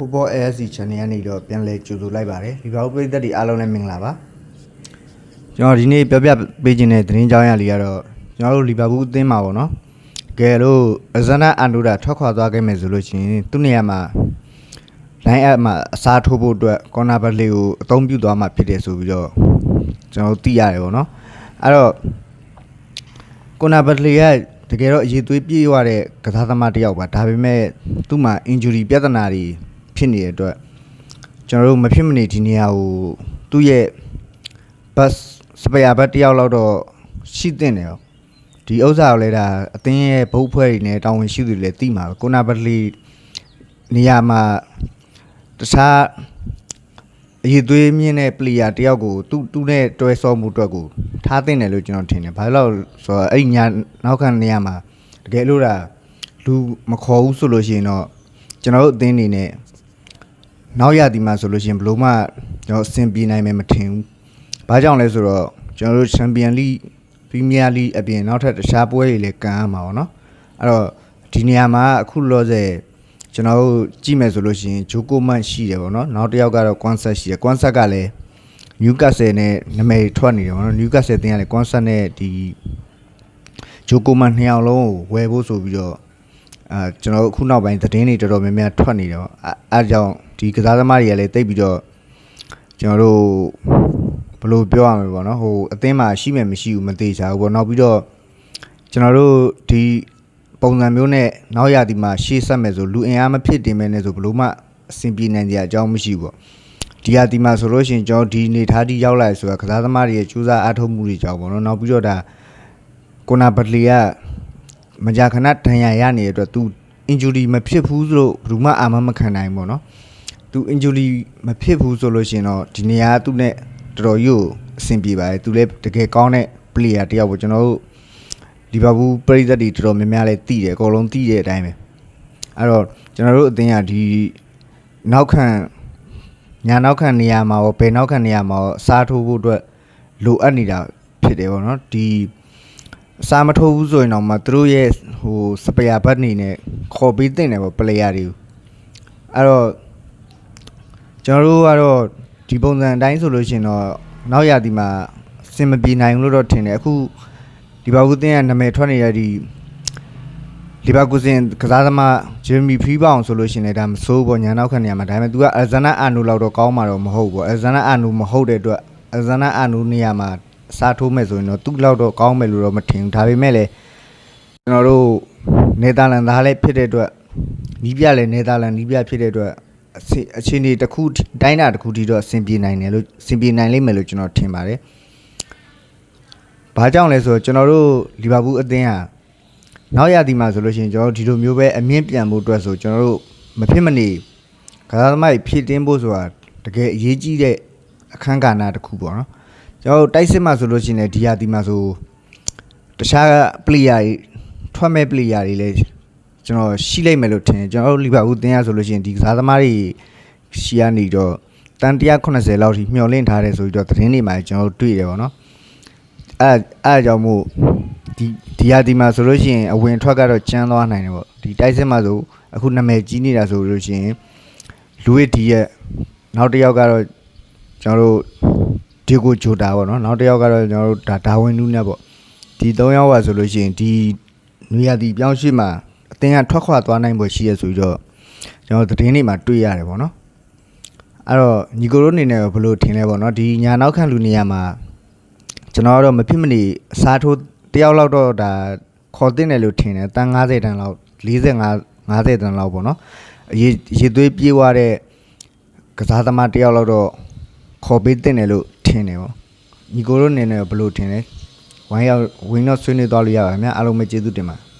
ဖူဘော ASC channel ကနေတော့ပြန်လဲကြိုဆိုလိုက်ပါတယ်ဒီဘောက်ပရိသတ်တွေအားလုံးလည်းမင်္ဂလာပါကျွန်တော်ဒီနေ့ပြောပြပေးခြင်းတဲ့သတင်းကြောင်းရလေးကတော့ကျွန်တော်တို့လီဗာပူးအသင်းမှာပေါ့နော်တကယ်လို့အဇနာအန်ဒိုဒါထွက်ခွာသွားခဲ့မယ်ဆိုလို့ရှိရင်သူ့နေရာမှာ line up မှာအစားထိုးဖို့အတွက် corner back လေးကိုအသုံးပြုသွားမှာဖြစ်တယ်ဆိုပြီးတော့ကျွန်တော်တို့သိရတယ်ပေါ့နော်အဲ့တော့ corner back လေးကတကယ်တော့အရေးသွေးပြေးရတဲ့ကစားသမားတစ်ယောက်ပါဒါပေမဲ့သူ့မှာ injury ပြဿနာတွေ ဖြစ်နေတဲ့အတွက်ကျွန်တော်တို့မဖြစ်မနေဒီနေရာကိုသူ့ရဲ့ bus စပယ်ယာဘတ်တစ်ယောက်လောက်တော့ရှိသင့်တယ်ရောဒီဥစ္စာကိုလည်းဒါအသင်းရဲ့ဘုတ်ဖွဲ့တွေနဲ့တာဝန်ရှိသူတွေလည်းသိမှာပဲ corner back လေးနေရာမှာတခြားအရေးသွေးမြင့်တဲ့ player တယောက်ကိုသူ့သူ့နဲ့တွဲဆောမှုအတွက်ကိုထားတင်တယ်လို့ကျွန်တော်ထင်တယ်။ဘာလို့လဲဆိုတော့အဲ့ဒီညာနောက်ခံနေရာမှာတကယ်လို့ဒါလူမခေါ်ဘူးဆိုလို့ရှိရင်တော့ကျွန်တော်တို့အသင်းအနေနဲ့ နောက်ရသည်မှာဆိုလို့ရှိရင်ဘလို့မှကျွန်တော်အဆင်ပြေနိုင်မယ်မထင်ဘူး။ဘာကြောင့်လဲဆိုတော့ကျွန်တော်တို့ချန်ပီယံလိပရီးမီးယားလိအပြင်နောက်ထပ်တခြားပွဲတွေလည်းကန်ရမှာပေါ့နော်။အဲ့တော့ဒီနေရာမှာအခုလောဆယ်ကျွန်တော်တို့ကြည့်မယ်ဆိုလို့ရှိရင်ဂျိုကိုမန်ရှိတယ်ပေါ့နော်။နောက်တစ်ယောက်ကတော့ကွမ်ဆက်ရှိတယ်။ကွမ်ဆက်ကလည်းနယူးကက်ဆယ်နဲ့နာမည်ထွက်နေတယ်ပေါ့နော်နယူးကက်ဆယ်တင်ရတယ်ကွန်ဆတ်နဲ့ဒီဂျိုကိုမန်နှစ်ယောက်လုံးကိုဝယ်ဖို့ဆိုပြီးတော့ အာကျွန်တော်တို့အခုနောက်ပိုင်းသတင်းတွေတော်တော်များများထွက်နေတယ်ပေါ့အဲအဲဒါကြောင့်ဒီကစားသမားတွေကလည်းတိတ်ပြီးတော့ကျွန်တော်တို့ဘယ်လိုပြောရမလဲပေါ့နော်ဟိုအသင်းမှာရှိမယ်မရှိဘူးမသေးချာဘူးပေါ့နောက်ပြီးတော့ကျွန်တော်တို့ဒီပုံစံမျိုးနဲ့နောက်ရသည်မှာရှေ့ဆက်မယ်ဆိုလူအင်အားမဖြစ်တင်မဲနဲ့ဆိုဘယ်လို့မှအဆင်ပြေနိုင်ကြအကြောင်းမရှိဘူးပေါ့ဒီဟာဒီမှာဆိုလို့ရှိရင်ကျွန်တော်ဒီနေသားဒီရောက်လာဆိုတာကစားသမားတွေရဲ့ကြိုးစားအားထုတ်မှုတွေကြောင့်ပေါ့နော်နောက်ပြီးတော့ဒါကိုနာဘတ်လီက မကြာခဏဒဏ်ရာရနေတဲ့အတွက် तू injury မဖြစ်ဘူးဆိုလို့ဘယ်သူမှအာမမခံနိုင်ဘူးပေါ့နော် तू injury မဖြစ်ဘူးဆိုလို့ရှိရင်တော့ဒီနေရာကသူ့နဲ့တော်တော်ကြီးကိုအဆင်ပြေပါတယ် तू လည်းတကယ်ကောင်းတဲ့ player တစ်ယောက်ပေါ့ကျွန်တော်တို့လီဗာပူးပရိသတ်တွေတော်တော်များများလည်းသိတယ်အကုန်လုံးသိတဲ့အတိုင်းပဲအဲ့တော့ကျွန်တော်တို့အသင်းကဒီနောက်ခံ ညာနောက်ခံနေရာမှာရောဘယ်နောက်ခံနေရာမှာရောအစားထိုးဖို့အတွက်လိုအပ်နေတာဖြစ်တယ်ပေါ့နော်ဒီ အစားမထိုးဘူးဆိုရင်တော့မှသူတို့ရဲ့ဟိုစပယ်ယာဘတ်နေနဲ့ခေါ်ပေးတင်တယ်ပေါ့ပလေယာတွေကိုအဲ့တော့ကျွန်တော်တို့ကတော့ဒီပုံစံအတိုင်းဆိုလို့ရှိရင်တော့နောက်ရာဒီမှာစင်မပြေနိုင်ဘူးလို့တော့ထင်တယ်အခုဒီဘာကူတင်ကနာမည်ထွက်နေတဲ့ဒီလီဗာကူစင်ကစားသမားဂျေမီဖီးပေါင်ဆိုလို့ရှိရင်လည်းဒါမစိုးဘောညာနောက်ခံနေရာမှာဒါပေမဲ့ तू ကအဇနာအာနူလောက်တော့ကောင်းမှာတော့မဟုတ်ဘူးပေါ့အဇနာအာနူမဟုတ်တဲ့အတွက်အဇနာအာနူနေရာမှာ စားထိုးမယ်ဆိုရင်တော့သူ့လောက်တော့ကောင်းမယ်လို့တော့မထင်ဘူးဒါပေမဲ့လည်းကျွန်တော်တို့နေသာလန်သားလည်းဖြစ်တဲ့အတွက်နီးပြလည်းနေသာလန်နီးပြဖြစ်တဲ့အတွက်အစီအခြေအနေတစ်ခုထိတိုင်းတာတစ်ခုထိတော့အဆင်ပြေနိုင်တယ်လို့အဆင်ပြေနိုင်လိမ့်မယ်လို့ကျွန်တော်ထင်ပါတယ်ဘာကြောင့်လဲဆိုတော့ကျွန်တော်တို့လီဗာပူးအသင်းဟာနောက်ရသည်မှာဆိုလို့ရှိရင်ကျွန်တော်တို့ဒီလိုမျိုးပဲအမြင့်ပြန်ဖို့အတွက်ဆိုကျွန်တော်တို့မဖြစ်မနေကစားသမားကြီးဖြည့်တင်းဖို့ဆိုတာတကယ်အရေးကြီးတဲ့အခန်းကဏ္ဍတစ်ခုပေါ့နော် ကျွန်တော်တို့တိုက်စစ်မှာဆိုလို့ရှိရင်လည်းဒီရသည်မှာဆိုတခြား player တွေထွက်မဲ့ player တွေလည်းကျွန်တော်ရှိလိုက်မယ်လို့ထင်တယ်ကျွန်တော်တို့လီဗာပူးတင်းရဆိုလို့ရှိရင်ဒီကစားသမားတွေရှိရနေတော့တန်180လောက်ထိမျှော်လင့်ထားတယ်ဆိုပြီးတော့သတင်းတွေမှာကျွန်တော်တို့တွေ့တယ်ပေါ့နော်အဲအဲအကြောင့်မို့ဒီဒီဟာဒီမှာဆိုလို့ရှိရင်အဝင်ထွက်ကတော့ကျန်းသွားနိုင်တယ်ပေါ့ဒီတိုက်စစ်မှာဆိုအခုနာမည်ကြီးနေတာဆိုလို့ရှိရင်လူဝစ်ဒီရဲ့နောက်တစ်ယောက်ကတော့ကျွန်တော်တို့ ဒီကိုဂျိုတာပေါ့နော်နောက်တစ်ယောက်ကတော့ကျွန်တော်တို့ဒါဒါဝင်နူးနဲ့ပေါ့ဒီ၃ယောက်ကဆိုလို့ရှိရင်ဒီနွေရာသီပြောင်းရွှေ့မှာအတင်းကထွက်ခွာသွားနိုင်ဖို့ရှိရဆိုပြီးတော့ကျွန်တော်သတင်းတွေမှာတွေ့ရတယ်ပေါ့နော်အဲ့တော့ညီကိုတို့အနေနဲ့ဘယ်လိုထင်လဲပေါ့နော်ဒီညာနောက်ခံလူနေရာမှာကျွန်တော်ကတော့မဖြစ်မနေအစားထိုးတယောက်လောက်တော့ဒါခေါ်တင်တယ်လို့ထင်တယ်တန်90တန်လောက်45 50တန်လောက်ပေါ့နော်အရေးရေသွေးပြေးသွားတဲ့ကစားသမားတယောက်လောက်တော့ ခေါ်ပေးတင်တယ်လို့ထင်တယ်ပေါ့ညီကိုတို့အနေနဲ့ဘယ်လိုထင်လဲဝိုင်းရောက်ဝင်းတော့ဆွေးနွေးသွားလို့ရပါမယ်အားလုံးပဲကျေးဇူးတင်ပါတယ်